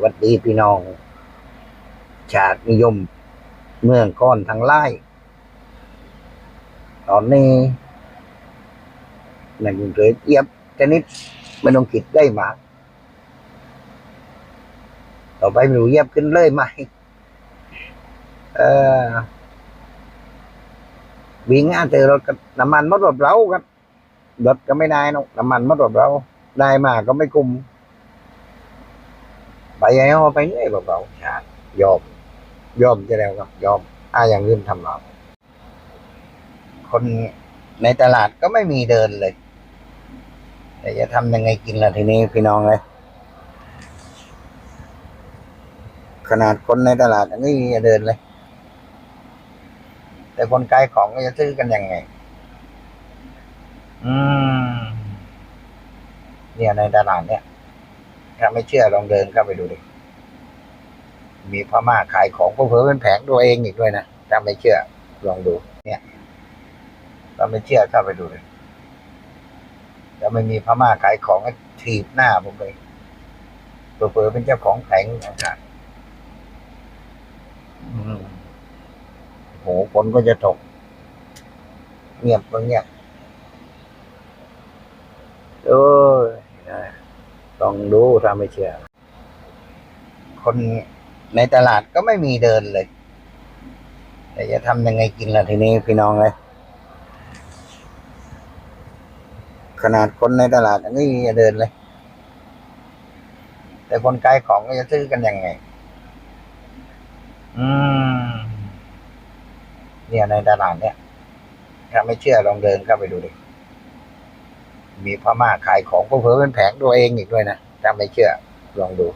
วัสดีพี่น้อง ชาตินิยม เมืองก้อนทางไล่ตอนนี้ในกรุงเทพเอียบชนิดไม่ต้องคิดได้มากต่อไปไม่รู้เยียบขึ้นเลยไหมเออวิ่งงานเจอรถกับน้ำมันหมดรถเราครับรถก็ไม่ได้นกน้ำมันหมดรถเราได้มาก็ไม่คุ้ม ไปแล้วไปเรื่อยเบาๆชาติยอมยอมจะแล้วครับยอมอาอย่างอื่นทำเราคนในตลาดก็ไม่มีเดินเลยแต่จะทำยังไงกินล่ะทีนี้พี่น้องเลยขนาดคนในตลาดยังไม่มีเดินเลย แต่คนขายของก็จะซื้อกันยังไง อืม เนี่ยในตลาดเนี่ย ถ้าไม่เชื่อลองเดินเข้าไปดูดิ มีพม่าขายของเพิ่มเป็นแผงตัวเองอีกด้วยนะ ถ้าไม่เชื่อลองดู เนี่ยถ้าไม่เชื่อเข้าไปดูเลยถ้าไม่มีพม่าขายของก็ถีบหน้าผมเลยเผลอๆเป็นเจ้าของแผงนะครับอืมโหคนก็จะตก เงียบก็เงียบเออนะล องดูถ้าไม่เชื่อ คนในตลาดก็ไม่มีเดินเลย แต่จะทำยังไงกินล่ะทีนี้พี่น้องเลยขนาดคนในตลาดยังไม่มีเดินเลย แต่คนขายของก็จะซื้อกันยังไง อืม เนี่ยในตลาดเนี่ยถ้าไม่เชื่อลองเดินเข้าไปดูดิ มีพม่าขายของเพิ่มเป็นแผงตัวเองอีกด้วยนะ ถ้าไม่เชื่อลองดู